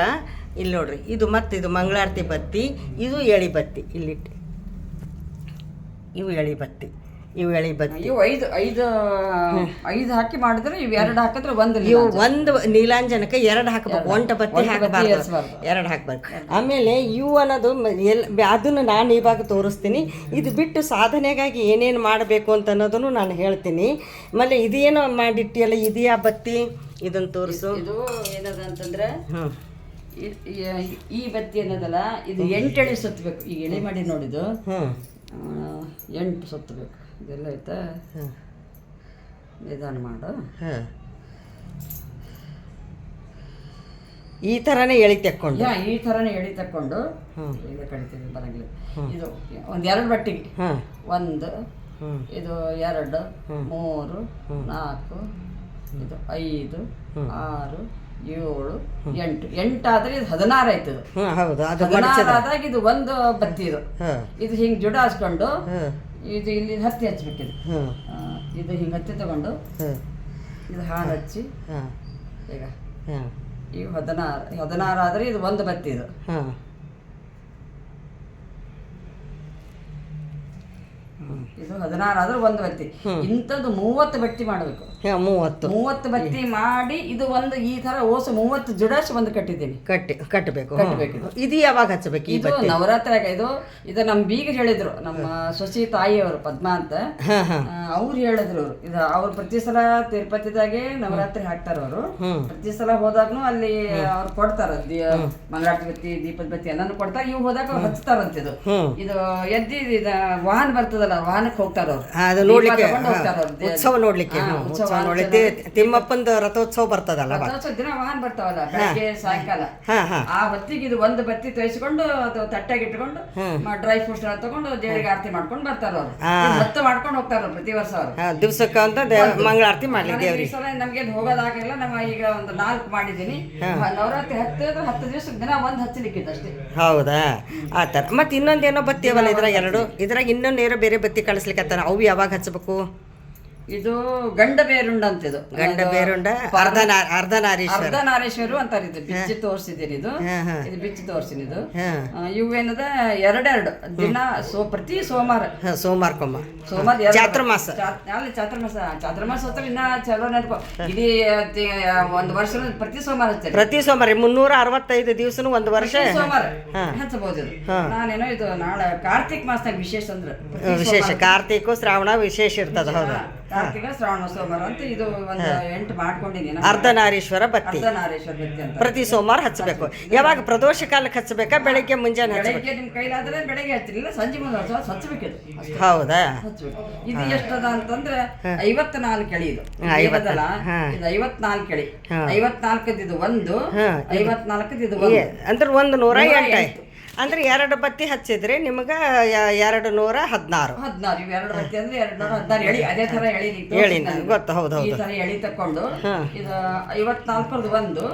ಇಲ್ಲಿ ನೋಡ್ರಿ ಇದು ಮತ್ತೆ ಇದು ಮಂಗಳಾರತಿ ಬತ್ತಿ ಇದು ಎಳಿ ಬತ್ತಿ ಇಲ್ಲಿಟ್ಟು. ಇವು ಎಳಿ ಬತ್ತಿ ಇವು ಎಳಿ ಬತ್ತಿ. ಇವು ಐದು ಐದು ಐದು ಹಾಕಿ ಮಾಡಿದ್ರೆ ಇವು ಎರಡು ಹಾಕಿದ್ರೆ ಒಂದು ಇವು ಒಂದು ನೀಲಾಂಜನಕ್ಕೆ ಎರಡು ಹಾಕಬೇಕು ಒಂಟ ಬತ್ತಿ ಹಾಕಬಾರ್ದು. ಎರಡು ಹಾಕಬೇಕು. ಆಮೇಲೆ ಇವು ಅನ್ನೋದು ಎಲ್ ಅದನ್ನು ನಾನು ಇವಾಗ ತೋರಿಸ್ತೀನಿ. ಇದು ಬಿಟ್ಟು ಸಾಧನೆಗಾಗಿ ಏನೇನು ಮಾಡಬೇಕು ಅಂತ ಅನ್ನೋದನ್ನು ನಾನು ಹೇಳ್ತೀನಿ. ಆಮೇಲೆ ಇದೇನೋ ಮಾಡಿಟ್ಟಿಯಲ್ಲ ಇದೆಯಾ ಬತ್ತಿ? ಇದನ್ನು ತೋರಿಸು. ಇದು ಏನದ ಅಂತಂದ್ರೆ ಈ- ಬತ್ತಿ ಏನದಲ್ಲ ಇದು ಎಂಟು ಎಳೆ ಸುತ್ತಬೇಕು ಈಗ ಎಳೆ ಮಾಡಿ ನೋಡಿದು ಎಂಟು ಸುತ್ತಬೇಕು ಇದೆಲ್ಲ ಆಯ್ತಾ? ನಿಧಾನ ಮಾಡು. ಹಾಂ. ಈ ಥರನೇ ಎಳಿ ತಕ್ಕೊಂಡು. ಈ ಥರನೇ ಎಳೆ ತಕ್ಕೊಂಡು. ಕಳಿತೀನಿ ಈಗ ಕಡಿತೀವಿ ಬರಂಗಿಲ್ಲ. ಇದು ಒಂದು ಎರಡು ಬಟ್ಟಿಗೆ ಹಾಂ. ಒಂದು ಇದು ಎರಡು ಮೂರು ನಾಲ್ಕು ಇದು ಐದು ಆರು ಏಳು ಎಂಟು. ಎಂಟಾದ್ರೆ ಇದು ಹದಿನಾರು ಆಯ್ತು. ಇದು ಹ್ಞೂ ಹೌದು ಅದು ಹದಿನಾರು ಆದಾಗ ಇದು ಒಂದು ಬತ್ತಿ ಇದು. ಇದು ಹಿಂಗೆ ಜುಡಾಸ್ಕೊಂಡು ಹಚ್ಕೊಂಡು ಇದು ಇಲ್ಲಿ ಹತ್ತಿ ಹಚ್ಬೇಕಿದು. ಇದು ಹಿಂಗೆ ಹತ್ತಿ ತಗೊಂಡು ಇದು ಹಾಲು ಹಚ್ಚಿ ಈಗ ಇವು ಹದಿನಾರು. ಹದಿನಾರು ಆದರೆ ಇದು ಒಂದು ಬತ್ತಿ ಇದು. ಇದು ಹದಿನಾರು ಆದ್ರೂ ಒಂದು ಬತ್ತಿ ಇಂಥದ್ದು ಮೂವತ್ತು ಬಟ್ಟಿ ಮಾಡಬೇಕು. ಮೂವತ್ತು. ಮೂವತ್ತು ಬತ್ತಿ ಮಾಡಿ ಇದು ಒಂದು ಈ ತರ ಓಸು ಮೂವತ್ತು ಜುಡಾಶ್ ಒಂದು ಕಟ್ಟಿದ್ದೀನಿ ಕಟ್ಟಿ ಕಟ್ಟಬೇಕು. ಕಟ್ಬೇಕು ಇದು. ಯಾವಾಗ ಹಚ್ಚಬೇಕು ಇದು ನವರಾತ್ರಿಯಾಗ ಇದು ಇದು ನಮ್ಮ ಬೀಗ ಹೇಳಿದ್ರು ನಮ್ಮ ಸೊಸಿ ತಾಯಿಯವರು ಪದ್ಮ ಅಂತ. ಅವ್ರು ಹೇಳಿದ್ರು ಅವ್ರು. ಇದು ಅವ್ರು ಪ್ರತಿ ಸಲ ತಿರುಪತಿದಾಗೆ ನವರಾತ್ರಿ ಹಾಕ್ತಾರ ಅವರು. ಪ್ರತಿ ಸಲ ಹೋದಾಗ್ನು ಅಲ್ಲಿ ಅವ್ರು ಕೊಡ್ತಾರ ಮಂಗಳಾರತಿ ಬತ್ತಿ ದೀಪದ ಬತ್ತಿ ಎಲ್ಲಾನು ಕೊಡ್ತಾರ. ಇವು ಹೋದಾಗ ಅವ್ರು ಹಚ್ತಾರಂತ ಇದು. ಹ್ಮ್. ಇದು ಎದ್ದಿ ವಾಹನ ಬರ್ತದಲ್ಲ ವಾಹನಕ್ಕೆ ಹೋಗ್ತಾರ ಅದು ನೋಡ್ಲಿಕ್ಕೆ ಉತ್ಸವ ನೋಡ್ಲಿಕ್ಕೆ ಉತ್ಸವ ಉತ್ಸವ ನೋಡಿ ತಿಮ್ಮಪ್ಪಂದು ರಥೋತ್ಸವ ಬರ್ತದಲ್ಲ ದಿನ ವಾಹನ ಬರ್ತಾವಲ್ಲ ಬೆಳಗ್ಗೆ ಸಾಯಂಕಾಲ. ಆ ಹೊತ್ತಿಗೆ ಇದು ಒಂದು ಬತ್ತಿ ತೋರಿಸ್ಕೊಂಡು ಅದು ತಟ್ಟಾಗಿ ಇಟ್ಕೊಂಡು ಡ್ರೈ ಫ್ರೂಟ್ಸ್ ತಗೊಂಡು ದೇವರಿಗೆ ಆರತಿ ಮಾಡ್ಕೊಂಡು ಬರ್ತಾರ ಅವ್ರು. ಮತ್ತೆ ಹೊತ್ತು ಮಾಡ್ಕೊಂಡು ಹೋಗ್ತಾರ ಪ್ರತಿ ವರ್ಷ ಅವ್ರು. ದಿವಸಕ್ಕ ಅಂತ ಮಂಗಳ ಆರತಿ ಮಾಡ್ಲಿ ನನಗೆ ಈ ದೇವ್ರಿಗೆ ಸಲ ನಮ್ಗೆ ಹೋಗೋದಾಗಿಲ್ಲ ನಮ್ಮ ಈಗ ಒಂದು ನಾಲ್ಕು ಮಾಡಿದೀನಿ. ನವರಾತ್ರಿ ಹತ್ತು ಹತ್ತು ದಿವಸ ದಿನ ಒಂದು ಹಚ್ಚಲಿಕ್ಕಿತ್ತು ಅಷ್ಟೇ ಹೌದಾ ಆ ಮತ್ತೆ ಇನ್ನೊಂದೇನೋ ಬತ್ತಿ ಅವಲ್ಲ ಇದ್ರಾಗ ಎರಡು? ಇದ್ರಾಗ ಇನ್ನೊಂದು ಏನೋ ಬೇರೆ ಬತ್ತಿ ಕಳಿಸ್ಲಿಕ್ಕೆ ಅವು ಯಾವಾಗ ಹಚ್ಚಬೇಕು ಇದು ಗಂಡ ಬೇರುಂಡ ಅಂತ ಇದು. ಗಂಡ ಬೇರುಂಡ ಅರ್ಧ ನಾರೇಶ್ವರ. ಅಂತಾರೆ ಇದು ಬಿಚ್ಚಿ ತೋರಿಸಿದೀರಿ ಇದು. ಇದು ಬಿಚ್ಚಿ ತೋರಿಸಿನ ಇದು. ಇವೇನದ ಏನದ ಎರಡೆರಡು ದಿನ ಸೋ ಪ್ರತಿ ಸೋಮವಾರ. ಸೋಮವಾರ ಸೋಮವಾರಕ್ಕೊಮ್ಮ ಸೋಮವಾರ ಎರಡು ಚಾತುರ್ಮಾಸ. ಅಲ್ಲಿ ಚಾತುರ್ಮಾಸ ಚಾತುರ್ಮಾಸ ಹೊತ್ತಲ್ಲಿ ಇನ್ನ ಚಲೋ ನೆನಪು ಇಡೀ ಒಂದು ವರ್ಷ ಪ್ರತಿ ಸೋಮವಾರ ಪ್ರತಿ ಸೋಮವಾರ ಮುನ್ನೂರ ಅರವತ್ತೈದು ದಿವಸನು ಒಂದು ವರ್ಷ. ಸೋಮವಾರ. ಹಚ್ಚಬಹುದು ಇದು. ನಾನೇನೋ ಇದು ನಾಳೆ ಕಾರ್ತಿಕ್ ಮಾಸದಾಗ ವಿಶೇಷ ಅಂದ್ರೆ ವಿಶೇಷ ಕಾರ್ತಿಕ್ ಶ್ರಾವಣ ವಿಶೇಷ ಇರ್ತದ ಹೌದು. ಕಾರ್ತಿಕ ಶ್ರಾವಣ ಸೋಮವಾರ ಅಂತ ಇದು ಒಂದು ಎಂಟು ಮಾಡ್ಕೊಂಡಿನಿ ಅರ್ಧನಾರೀಶ್ವರ ಬತ್ತಿ. ಅರ್ಧನಾರೀಶ್ವರ ಭಕ್ತಿ ಅಂತ. ಪ್ರತಿ ಸೋಮವಾರ ಹಚ್ಚಬೇಕು. ಯಾವಾಗ ಪ್ರದೋಷ ಕಾಲಕ್ಕೆ ಹಚ್ಚಬೇಕಾ? ಬೆಳಗ್ಗೆ ಮುಂಜಾನೆ ಬೆಳಗ್ಗೆ ನಿಮ್ಮ ಕೈಲಾದ್ರೆ ಬೆಳಗ್ಗೆ ಸಂಜೆ ಮುಂದೆ ಹಚ್ಚ ಹಚ್ಬೇಕಿದು ಹೌದಾ? ಇದು ಎಷ್ಟದ ಅಂತಂದ್ರೆ ಐವತ್ನಾಲ್ಕು ಎಳಿ ಇದು. ಐವತ್ತಲ್ಲ ಐವತ್ತ- ಇದು ಐವತ್ನಾಲ್ಕು ಎಳಿ. ಹಾ. ಐವತ್ನಾಲ್ಕದ ಇದು ಒಂದು ಹಾ, ಐವತ್ನಾಲ್ಕದ ಇದು ಅಂದ್ರೆ ಒಂದು ನೂರ ಎಂಟು. ಅಂದ್ರೆ ಎರಡು ಬತ್ತಿ ಹಚ್ಚಿದ್ರೆ ನಿಮಗೆ ಎರಡು ನೂರ ಹದಿನಾರು. ಹದಿನಾರು ಇವು ಎರಡು ಬತ್ತಿ ಅಂದ್ರೆ ಎರಡು ನೂರ ಹದಿನಾರು ಎಳಿ ಅದೇ ತರ ಎಳಿ ಹೇಳಿ. ಗೊತ್ತು ಹೌದು ಈ ಹೌದು ತರ ಎಳಿ ತಕೊಂಡು. ಇದು ಐವತ್ನಾಲ್ಕರದ್ದು ಒಂದು.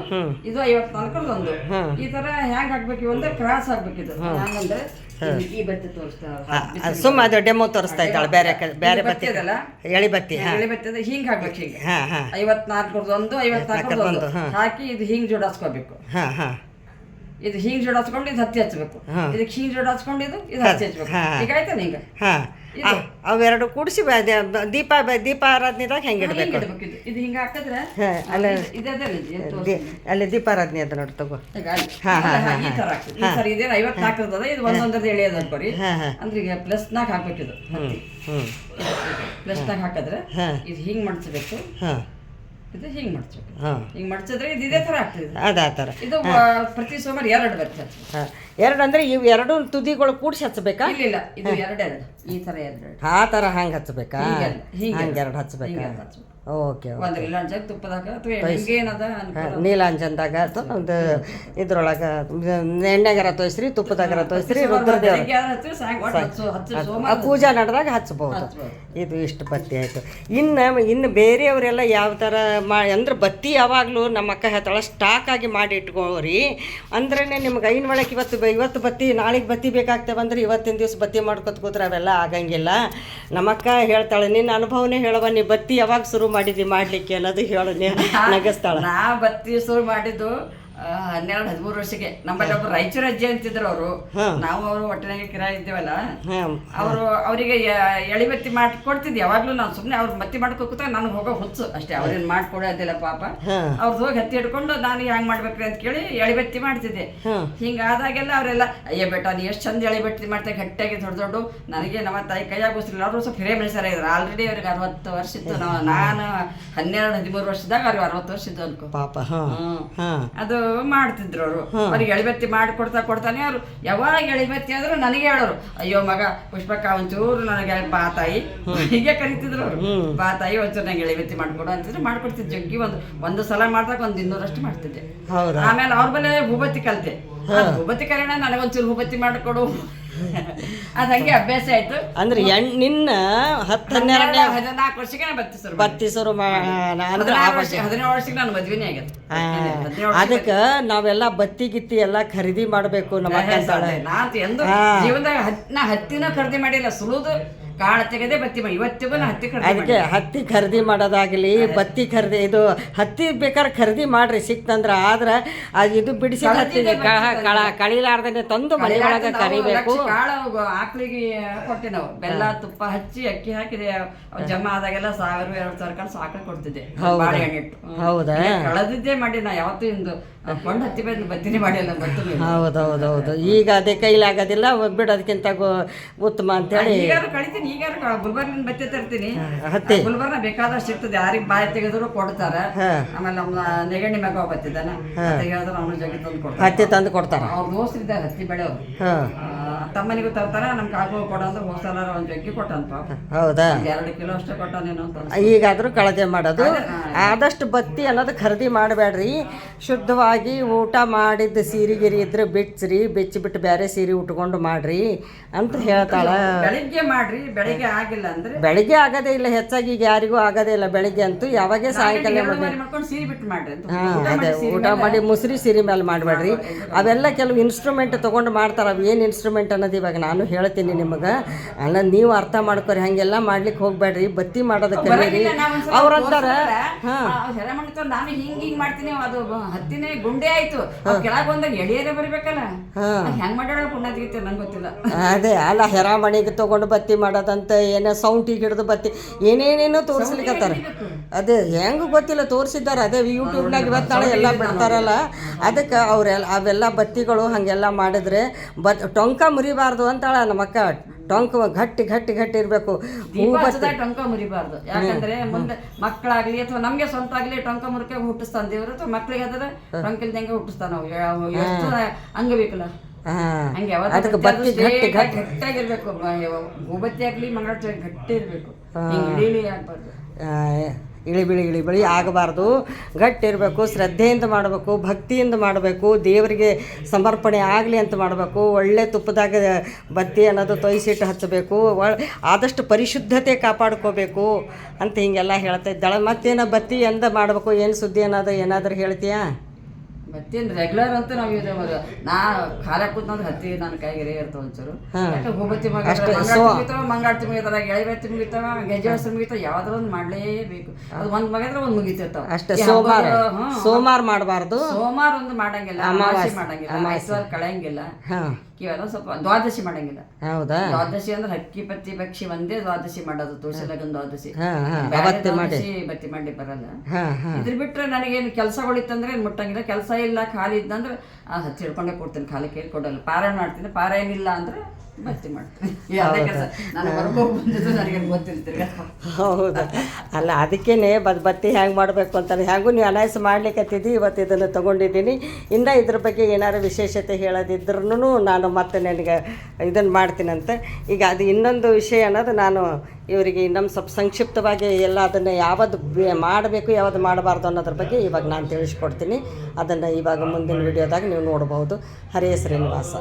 ಇದು ಐವತ್ನಾಲ್ಕರದ್ದು ಒಂದು. ಈ ತರ ಹ್ಯಾಂಗ್ ಹಾಕ್ಬೇಕು ಒಂದು ಅಂದ್ರೆ ಕ್ರಾಸ್ ಹ್ಯಾಂಗಂದ್ರೆ ಇದು ಈ ಬತ್ತಿ ತೋರಿಸ್ತಾ ಸುಮ್ಮ ಅದು ಡೆಮೋ ತೋರಿಸ್ತಾ ಇದ್ದಾಳೆ ಬೇರೆ ಬೇರೆ ಬತ್ತಿ ಎಳಿ ಬತ್ತಿ ಎಳಿ ಬತ್ತಿ ಅಂದ್ರೆ ಹಿಂಗ್ ಹಾಕ್ಬೇಕು ಹಿಂಗೆ. ಐವತ್ನಾಲ್ಕರದ್ದು ಒಂದು ಐವತ್ನಾಲ್ಕರದ್ದು ಒಂದು. ಹಾಕಿ ಇದು ಹಿಂಗ್ ಜೋಡಿಸ್ಕೋಬೇಕು. ಹಾ ಹಾಂ. ಇದು ಹಿಂಗ್ ಜೋಡಾಸ್ಕೊಂಡು ಇದು ಹತ್ತಿ ಹಚ್ಬೇಕು ಹಾ. ಇದಕ್ಕೆ ಹಿಂಗ್ ಜೋಡಾಸ್ಕೊಂಡು ಇದು ಇದು ಹತ್ತಿ ಹಚ್ಬೇಕು ಹಾ. ಈಗ ಹಾಂ. ಅವೆರಡು ಕೂಡಿಸಿ ದೀಪ ದೀಪ ಆರಾಧನೆದಾಗ ಹೆಂಗೆ ಇಡಬೇಕು? ಇದು? ಹಿಂಗ ಹಾಕಿದ್ರೆ ಹಾ, ಅಲ್ಲ- ಅಲ್ಲಿ ದೀಪಾರಾಧನೆ ಅದ ನೋಡಿ ತಗೋ. ಹಾ, ಹಾ, ತರ ಇದೇನು ಐವತ್ತು ಅದ ಇದು ಒಂದೊಂದರದ ಎಳೆ ಅನ್ಕೋರಿ. ಹಾಂ ಹಾಂ. ಅಂದ್ರೆ ಈಗ ಪ್ಲಸ್ ನಾಕ್ ಹಾಕ್ಬೇಕಿದು ಇದು ಹ್ಞೂ ಪ್ಲಸ್ ನಾಗ ಹಾಕಿದ್ರೆ ಇದು ಹಿಂಗ್ ಮಾಡಿಸ್ಬೇಕು ಹಾಂ. ಇದು ಹಿಂಗೆ ಮಡ್ಚಬೇಕು ಹಿಂಗ್ ಮಡ್ಚಿದ್ರೆ ಇದು ಇದೇ ತರ ಆಗ್ತದೆ. ಅದ ಆ ಥರ ಇದು ಪ್ರತಿ ಸೋಮವಾರ ಎರಡು ಬರ್ತದೆ. ಹಾಂ. ಎರಡು ಅಂದರೆ ಇವು ಎರಡು ತುದಿಗಳು ಕೂಡಿಸಿ ಹಚ್ಚಬೇಕಾ? ಇಲ್ಲ ಇದು ಎರಡೆರಡು ಈ ತರ ಎರಡೆರಡು ಆ ಥರ ಹಂಗೆ ಹಚ್ಚಬೇಕಾ? ಹಿಂಗೆ. ಎರಡು ಹಚ್ಚಬೇಕಾ. ಓಕೆ ಒಂದ್ ನೀಲಾಂಜನ್ ತುಪ್ಪದಾಗ ಅಥವಾ ನಿಮ್ಗೇನದ ಅನುಕೂಲ ನೀಲಾಂಜನ್ದಾಗ ಅಥವಾ ಒಂದು ಇದ್ರೊಳಗೆ ಎಣ್ಣೆಗಾರ ತೋರಿಸ್ರಿ ತುಪ್ಪದಾಗರ ತೋರಿಸ್ರಿ ರುದ್ರದೇವ್ರ ಪೂಜಾ ನಡೆದಾಗ ಹಚ್ಬೋದು. ಇದು ಇಷ್ಟು ಬತ್ತಿ ಆಯಿತು. ಇನ್ನು ಇನ್ನು ಬೇರೆಯವರೆಲ್ಲ ಯಾವ ಥರ ಮಾ ಅಂದ್ರೆ ಬತ್ತಿ ಯಾವಾಗಲೂ ನಮ್ಮ ಅಕ್ಕ ಹೇಳ್ತಾಳೆ ಸ್ಟಾಕ್ ಆಗಿ ಮಾಡಿ ಇಟ್ಕೋರಿ ಅಂದ್ರೆ ನಿಮ್ಗೆ ಐನ್ ಒಳಗೆ ಇವತ್ತು ಇವತ್ತು ಬತ್ತಿ ನಾಳೆಗೆ ಬತ್ತಿ ಬೇಕಾಗ್ತವೆ ಅಂದ್ರೆ ಇವತ್ತಿನ ದಿವಸ ಬತ್ತಿ ಮಾಡ್ಕೊತ ಕೂತ್ರೆ ಅವೆಲ್ಲ ಆಗಂಗಿಲ್ಲ. ನಮ್ಮಕ್ಕ ಹೇಳ್ತಾಳೆ ನಿನ್ನ ಅನುಭವನೇ ಹೇಳುವ ನೀ ಬತ್ತಿ ಯಾವಾಗ ಶುರು ಮಾಡಿದಿ ಮಾಡ್ಲಿಕ್ಕೆ ಅನ್ನೋದು ಹೇಳು ನೀ ನಗಸ್ತಾಳ. ನಾ ಬತ್ತಿ ಶುರು ಮಾಡಿದ್ದು. ಹನ್ನೆರಡು ಹದಿಮೂರು ವರ್ಷಕ್ಕೆ. ನಮ್ಮಲ್ಲಿ ಒಬ್ರು ರಾಯಚೂರು ಅಜ್ಜಿ ಅಂತಿದ್ರು ಅವರು. ನಾವು ಅವರು ಒಟ್ಟಿನಾಗೆ ಕಿರಾಯ ಇದ್ದೇವಲ್ಲ. ಅವರು ಅವರಿಗೆ ಎಳಿಬತ್ತಿ ಮಾಡಿ ಕೊಡ್ತಿದ್ದೆ. ಯಾವಾಗ್ಲೂ ನಾನು ಸುಮ್ಮನೆ ಅವ್ರು ಮತ್ತಿ ಮಾಡ್ಕೊ ಕೂತಾಗ ನಾನು ಹೋಗೋ ಹುಚ್ಚು ಅಷ್ಟೇ. ಅವ್ರೇನು ಮಾಡ್ಕೊಡೋದಿಲ್ಲ ಪಾಪ. ಅವ್ರು ಹೋಗಿ ಹತ್ತಿ ಹಿಡ್ಕೊಂಡು ನಾನು ಹೆಂಗ್ ಮಾಡ್ಬೇಕ್ರಿ ಅಂತ ಕೇಳಿ ಎಳಿಬತ್ತಿ ಮಾಡ್ತಿದ್ದೆ. ಹಿಂಗಾದಾಗೆಲ್ಲ ಅವರೆಲ್ಲ ಅಯ್ಯ ಬೇಟ ನೀ ಎಷ್ಟು ಚಂದ ಎಳಿಬತ್ತಿ ಮಾಡ್ತೇವೆ ಮಾಡ್ತಾ ಗಟ್ಟಿಯಾಗಿ ದೊಡ್ಡ ದೊಡ್ಡ. ನನಗೆ ನಮ್ಮ ತಾಯಿ ಕೈಯಾಗ ಗೊತ್ತಿಲ್ಲ ಅವರು ಸ್ವಲ್ಪ ಹಿರೇ ಮನುಷ್ಯರ ಇದ್ರು. ಆಲ್ರೆಡಿ ಅವ್ರಿಗೆ ಅರವತ್ತು ವರ್ಷ ಇತ್ತು. ನಾವು ನಾನು ಹನ್ನೆರಡು ಹದಿಮೂರು ವರ್ಷದಾಗ ಅವ್ರಿಗೆ ಅರವತ್ತು ವರ್ಷ ಇದ್ದು ಅನ್ಕೋ. ಪಾಪ. ಅದು ಮಾಡ್ತಿದ್ರು ಅವರು. ಅವ್ರಿಗೆ ಎಳಿಬತ್ತಿ ಮಾಡಿ ಕೊಡ್ತಾ ಕೊಡ್ತಾನೆ ಅವರು. ಯಾವಾಗ ಎಳಿಬತ್ತಿ ಆದ್ರೂ ನನಗೆ ಹೇಳೋರು ಅಯ್ಯೋ ಮಗ ಪುಷ್ಪಕ್ಕ ಒಂಚೂರು ನನಗೆ ಬಾ ತಾಯಿ. ಹೀಗೆ ಕರಿತಿದ್ರು ಅವರು. ಬಾ ತಾಯಿ ಒಂಚೂರು ನಂಗೆ ಎಳಿಬತ್ತಿ ಮಾಡ್ಕೊಡು. ಅಂತಿದ್ರು ಮಾಡ್ಕೊಡ್ತಿದ್ದೆ. ಜಗ್ಗಿ ಒಂದು ಒಂದು ಸಲ ಮಾಡ್ದಾಗ ಒಂದು ಇನ್ನೂರಷ್ಟು ಮಾಡ್ತಿದ್ದೆ. ಆಮೇಲೆ ಅವ್ರ ಮೇಲೆ ಹೂಬತ್ತಿ ಕಲ್ತೆ. ಹೂಬತ್ತಿ ಕಲಿಯೋಣ ನನಗೊಂಚೂರು ಹೂಬತ್ತಿ ಮಾಡಿಕೊಡು. ಅದ್ ಹಂಗೆ ಅಭ್ಯಾಸ ಆಯ್ತು. ಅಂದ್ರೆ ಎಣ್ ನಿನ್ನ ಹತ್ತು ಹನ್ನೆರಡನೇ ಹದಿನಾಲ್ಕು ವರ್ಷಕ್ಕೆ ಬತ್ತಿ ಸರ್ ಬತ್ತಿ ಶುರು ಮಾ ಅಂದ್ರೆ ಹದಿನಾರು ವರ್ಷ. ಹದಿನೇಳು ವರ್ಷಕ್ಕೆ ನಾನು ಮದ್ವೆನೇ ಆಗತ್ತೆ ಹದಿನೇಳು ಅದಕ್ಕೆ ನಾವೆಲ್ಲ ಬತ್ತಿ ಗಿತ್ತಿ ಎಲ್ಲ ಖರೀದಿ ಮಾಡಬೇಕು ನಮ್ಮ ಅಕ್ಕ ಅಂತಾಳೆ ನಾನ್ ಎಂದು ಜೀವನದಾಗ ಹತ್- ನಾ ಹತ್ತಿನ ಖರೀದಿ ಮಾಡಿಲ್ಲ ಸುಳುದು ಕಾಳು ತೆಗೆದೇ ಬತ್ತಿ ಮಾಡಿ. ಇವತ್ತಿಗೂ ನಾ ಹತ್ತಿ ಖರೀದಿ ಅದಕ್ಕೆ ಹತ್ತಿ ಖರೀದಿ ಮಾಡೋದಾಗಲಿ ಬತ್ತಿ ಖರೀದಿ ಇದು ಹತ್ತಿ ಬೇಕಾದ್ರೆ ಖರೀದಿ ಮಾಡ್ರಿ ಸಿಕ್ತಂದ್ರ. ಆದ್ರೆ ಅದು ಇದು ಬಿಡಿಸಿ ಹತ್ತಿ ಕ- ಕಳ ತಂದು ಮನೆ ಒಳಗೆ ಕರಿಬೇಕು. ಕಾಳು ಆಕಳಿಗೆ ಕೊಟ್ಟೆ ನಾವು. ಬೆಲ್ಲ ತುಪ್ಪ ಹಚ್ಚಿ ಅಕ್ಕಿ ಹಾಕಿದೆ. ಜಮ ಆದಾಗೆಲ್ಲ ಸಾವಿರ ಎರಡು ಸಾವಿರ ಕಾಳು ಸಾಕಿ ಕೊಡ್ತಿದ್ದೆ. ಹೌದಾ? ಕಳೆದಿದ್ದೇ ಮಾಡಿ ನಾ ಯಾವತ್ತೂ ಇಂದು ಕೊಂಡು ಹತ್ತಿ ಬಂದು ಬತ್ತಿನೇ ಮಾಡಿಲ್ಲ ಹೌದೌದೌದು. ಈಗ ಅದೇ ಕೈಲಾಗೋದಿಲ್ಲ ಬಿಡೋದಕ್ಕಿಂತ ಉತ್ತಮ ಅಂತೇಳಿ. ಈಗ ಕಳಿತೀನಿ. ಈಗಾರು ಗುಲ್ಬರ್ಗಿನ ಬತ್ತೆ ತರ್ತೀನಿ. ಹತ್ತಿ. ಗುಲ್ಬರ್ನ ಬೇಕಾದಷ್ಟು ಇರ್ತದೆ. ಯಾರಿಗೆ ಬಾಯಿ ತೆಗೆದ್ರು ಕೊಡ್ತಾರ. ಆಮೇಲೆ ನಮ್ಮ ನೆಗಣಿ ಮಗ ಬತ್ತಿದ್ದಾನ ಹೇಳಿದ್ರು ಅವನು ಜಗಿ ತಂದು ಕೊಡ್ತಾರ ಹತ್ತಿ ತಂದು ಕೊಡ್ತಾರ. ಅವ್ರ ದೋಸ್ತಿದ್ದಾರೆ ಹತ್ತಿ ಆ, ತಮ್ಮನಿಗೂ ತರ್ತಾರ ನಮ್ಮ ಕಾಕು ಕೊಡ ಅಂದ್ರೆ ಹೋಗ್ತಾರ ಒಂದ್ ಜಗ್ಗಿ ಕೊಟ್ಟಾನ ಪಾಪ. ಹೌದಾ? ಎರಡು ಕಿಲೋ ಅಷ್ಟೇ ಕೊಟ್ಟಾನೇನೋ ಅಂತ. ಈಗಾದರೂ ಕಳದೆ ಮಾಡೋದು. ಆದಷ್ಟು ಬತ್ತಿ ಅನ್ನೋದು ಖರೀದಿ ಮಾಡಬೇಡ್ರಿ. ಶುದ್ಧವಾಗಿ ಊಟ ಮಾಡಿದ ಸೀರೆ ಗಿರಿ ಇದ್ರೆ ಬಿಚ್ಚ್ರಿ ಬಿಟ್ಟು ಬೇರೆ ಸೀರೆ ಉಟ್ಕೊಂಡು ಮಾಡ್ರಿ ಅಂತ ಹೇಳ್ತಾಳ. ಬೆಳಿಗ್ಗೆ ಮಾಡ್ರಿ ಬೆಳಿಗ್ಗೆ ಆಗಿಲ್ಲ ಅಂದ್ರೆ. ಬೆಳಿಗ್ಗೆ ಆಗೋದೇ ಇಲ್ಲ ಹೆಚ್ಚಾಗಿ ಈಗ ಯಾರಿಗೂ ಆಗದೇ ಇಲ್ಲ ಬೆಳಿಗ್ಗೆ ಅಂತೂ ಯಾವಾಗೇ ಸಾಯಂಕಾಲ ಸೀರೆ ಬಿಟ್ಟು ಮಾಡ್ರಿ ಅದೇ ಊಟ ಮಾಡಿ ಮುಸ್ರಿ ಸೀರೆ ಮೇಲೆ ಮಾಡಬೇಡ್ರಿ. ಅವೆಲ್ಲ ಕೆಲವು ಇನ್ಸ್ಟ್ರೂಮೆಂಟ್ ತೊಗೊಂಡು ಮಾಡ್ತಾರ. ಅವು ಏನು ಇನ್ಸ್ಟ್ರೂಮೆಂಟ್ ಅನ್ನೋದು ಇವಾಗ ನಾನು ಹೇಳ್ತೀನಿ ನಿಮಗೆ. ಅಲ್ಲ ನೀವು ಅರ್ಥ ಮಾಡ್ಕೊರಿ ಹಾಗೆಲ್ಲ ಮಾಡ್ಲಿಕ್ಕೆ ಹೋಗ್ಬೇಡ್ರಿ ಬತ್ತಿ ಮಾಡೋದಕ್ಕೆ ಒಂದ್ಸಲ ಅವ್ರಂತಾರ ನಾನು ಹಿಂಗ್ ಹಿಂಗ್ ಮಾಡ್ತೀನಿ ಅದು ಹತ್ತಿನೇ ಗುಂಡೆ ಆಯ್ತು. ಕೆಳಗೆ ಬಂದಾಗ ಎಳಿಯರೇ ಬರ್ಬೇಕಲ್ಲ? ಹೆಂಗ್ ಮಾಡ್ಯಾಳ ಪುಣ್ಯದ್ಗೀತೆ ನಂಗೆ ಗೊತ್ತಿಲ್ಲ. ಅದೇ ಅಲ್ಲ ಹೆರಾಮಣಿಗೆ ತಗೊಂಡು ಬತ್ತಿ ಮಾಡೋದಂತ ಏನೋ ಸೌಂಟಿಗೆ ಹಿಡಿದು ಬತ್ತಿ ಏನೇನೇನೋ ತೋರಿಸ್ಲಿಕ್ಕತ್ತಾರ ಅದೇ ಹೆಂಗೆ ಗೊತ್ತಿಲ್ಲ ತೋರಿಸಿದ್ದಾರೆ ಅದೇ ಯೂಟ್ಯೂಬ್ನಾಗ ಇವತ್ತು ನಾಳೆ ಎಲ್ಲ ಬಿಡ್ತಾರಲ್ಲ. ಅದಕ್ಕೆ ಅವರೆಲ್ಲ ಅವೆಲ್ಲ ಬತ್ತಿಗಳು ಹಾಗೆಲ್ಲ ಮಾಡಿದ್ರೆ ಬತ್ ಟೊಂಕ ಮುರಿಬಾರ್ದು ಅಂತಾಳ ನಮ್ಮಕ್ಕ ಟೊಂಕ ಗಟ್ಟಿ ಗಟ್ಟಿ ಗಟ್ಟಿ ಇರಬೇಕು. ಟೊಂಕ ಮುರಿಬಾರ್ದು. ಯಾಕಂದ್ರೆ ಮುಂದೆ ಮಕ್ಕಳಾಗ್ಲಿ ಅಥವಾ ನಮ್ಗೆ ಸ್ವಂತ ಆಗ್ಲಿ ಟೊಂಕ ಮುರಿಕೆ ಹುಟ್ಟಿಸ್ತಾನ ದೇವ್ರು ಅಥವಾ ಮಕ್ಳಿಗೆ ಅದ್ರ ಟೊಂಕ ಇಲ್ದಂಗೆ ಹುಟ್ಟಿಸ್ತಾನ ನಾವು ಹಂಗ ಎಷ್ಟು ಅಂಗಬೇಕಲ್ಲ ಹಾಂ. ಹಂಗೆ ಅದಕ್ಕೆ ಬತ್ತಿ ಗಟ್ಟಿ ಗಟ್ಟಿ. ಗಟ್ಟಿಯಾಗಿರ್ಬೇಕು ಆಗ್ಲಿ ಮಂಗಳ ಗಟ್ಟಿ ಇರ್ಬೇಕು. ಇಳಿ ಆಗ್ಬಾರ್ದು. ಇಳಿಬಿಳಿ ಇಳಿಬಿಳಿ ಆಗಬಾರ್ದು. ಗಟ್ಟಿರಬೇಕು, ಶ್ರದ್ಧೆಯಿಂದ ಮಾಡಬೇಕು, ಭಕ್ತಿಯಿಂದ ಮಾಡಬೇಕು, ದೇವರಿಗೆ ಸಮರ್ಪಣೆ ಆಗಲಿ ಅಂತ ಮಾಡಬೇಕು. ಒಳ್ಳೆ ತುಪ್ಪದಾಗ ಬತ್ತಿ ಅನ್ನೋದು ತೊಯ್ಸಿಟ್ಟು ಹಚ್ಚಬೇಕು. ಆದಷ್ಟು ಪರಿಶುದ್ಧತೆ ಕಾಪಾಡ್ಕೋಬೇಕು ಅಂತ ಹೀಗೆಲ್ಲ ಹೇಳ್ತಾ ಇದ್ದಾಳೆ. ಮತ್ತೇನೋ ಬತ್ತಿ ಎಂದ ಮಾಡಬೇಕು? ಏನು ಸುದ್ದಿ ಅನ್ನೋದು ಏನಾದರೂ ಹೇಳ್ತೀಯಾ? ಮತ್ತೇನ್ ರೆಗ್ಯುಲರ್ ಅಂತ ನಾವು ಯೂಸ್ ಮಾಡೋದು ನಾ ಖಾಲಿ ಕೂತ್ನಂದ್ರೆ ಹತ್ತಿ ನನ್ನ ಕೈಗೆ ರೇ ಇರ್ತಾವ ಒಂಚೂರು. ಯಾಕೆ ಮುಗಿತಾವ ಮಂಗಾಡ್ತಿ ಮುಗಿತಾರ ಎಳೆಬತ್ತಿ ಮುಗಿತಾವ ಗೆಜ್ಜೆ ಮುಗಿತಾವ ಯಾವ್ದಾರ ಒಂದು ಮಾಡ್ಲೇಬೇಕು. ಅದು ಒಂದ್ ಮಗಂದ್ರೆ ಒಂದ್ ಮುಗಿತಿರ್ತಾವ. ಅಷ್ಟೇ ಸೋಮವಾರ ಸೋಮವಾರ ಮಾಡಬಾರ್ದು. ಸೋಮವಾರ ಒಂದು ಮಾಡಂಗಿಲ್ಲ ಅಮಾವಾಸ್ಯೆ ಮಾಡಂಗಿಲ್ಲ ಮೈಸೂರು ಕಳೆಯಂಗಿಲ್ಲ. ಕೇವಲ ಸ್ವಲ್ಪ ದ್ವಾದಶಿ ಮಾಡಂಗಿಲ್ಲ ಹೌದಾ? ದ್ವಾದಶಿ ಅಂದ್ರೆ ಹಕ್ಕಿ ಪತ್ತಿ ಪಕ್ಷಿ ಒಂದೇ ದ್ವಾದಶಿ ಮಾಡೋದು ತುಳಸಿ ಲಗನ್ ದ್ವಾದಶಿ. ಹಾಂ ಹಾಂ ಬ್ಯಾರೆ ದ್ವಾದಶಿ ಬತ್ತಿ ಮಾಡಿ ಬರಲ್ಲ. ಹಾಂ ಹಾಂ. ಇದ್ರ ಬಿಟ್ರೆ ನನಗೇನು ಕೆಲಸಗಳಿತ್ತಂದ್ರೆ ಏನು ಮುಟ್ಟಂಗಿಲ್ಲ ಕೆಲಸ ಇಲ್ಲ ಖಾಲಿ ಇದ್ದಂದ್ರೆ ಆ ಹಚ್ಚಿ ಹಿಡ್ಕೊಂಡೇ ಕೊಡ್ತೀನಿ ಖಾಲಿ ಕೇಳಿ ಕೊಡಲ್ಲ ಪಾರಾಯಣ ಮಾಡ್ತೀನಿ ಪಾರಾಯಣ ಇಲ್ಲ ಅಂದ್ರೆ ಮಾಡ್ತೀನಿ ಅದೇ ಕೆಲಸ. ನಾನು ಹೊರಗೋಗಿ ಬಂದಿದ್ದು ನನಗೆ ಗೊತ್ತಿರ್ತೀರಿ ಹೌದು. ಅಲ್ಲ ಅದಕ್ಕೇ ಬದ್ ಬತ್ತಿ ಹ್ಯಾಂಗೆ ಮಾಡಬೇಕು ಅಂತ ಹ್ಯಾಂಗೂ ನೀವು ಅನಾಯಸ ಮಾಡ್ಲಿಕ್ಕತ್ತಿದ್ದು ಇವತ್ತು ಇದನ್ನು ತಗೊಂಡಿದ್ದೀನಿ. ಇಂದ ಇದ್ರ ಬಗ್ಗೆ ಏನಾರು ವಿಶೇಷತೆ ಹೇಳೋದಿದ್ರೂ ನಾನು ಮತ್ತೆ ನನಗೆ ಇದನ್ನು ಮಾಡ್ತೀನಂತೆ. ಈಗ ಅದು ಇನ್ನೊಂದು ವಿಷಯ ಅನ್ನೋದು ನಾನು ಇವರಿಗೆ ಇನ್ನೊಂದು ಸ್ವಲ್ಪ ಸಂಕ್ಷಿಪ್ತವಾಗಿ ಎಲ್ಲ ಅದನ್ನು ಯಾವುದು ಮಾಡಬೇಕು ಯಾವುದು ಮಾಡಬಾರ್ದು ಅನ್ನೋದ್ರ ಬಗ್ಗೆ ಇವಾಗ ನಾನು ತಿಳಿಸ್ಕೊಡ್ತೀನಿ. ಅದನ್ನು ಇವಾಗ ಮುಂದಿನ ವಿಡಿಯೋದಾಗ ನೀವು ನೋಡ್ಬೋದು ಹರೇ ಶ್ರೀನಿವಾಸ.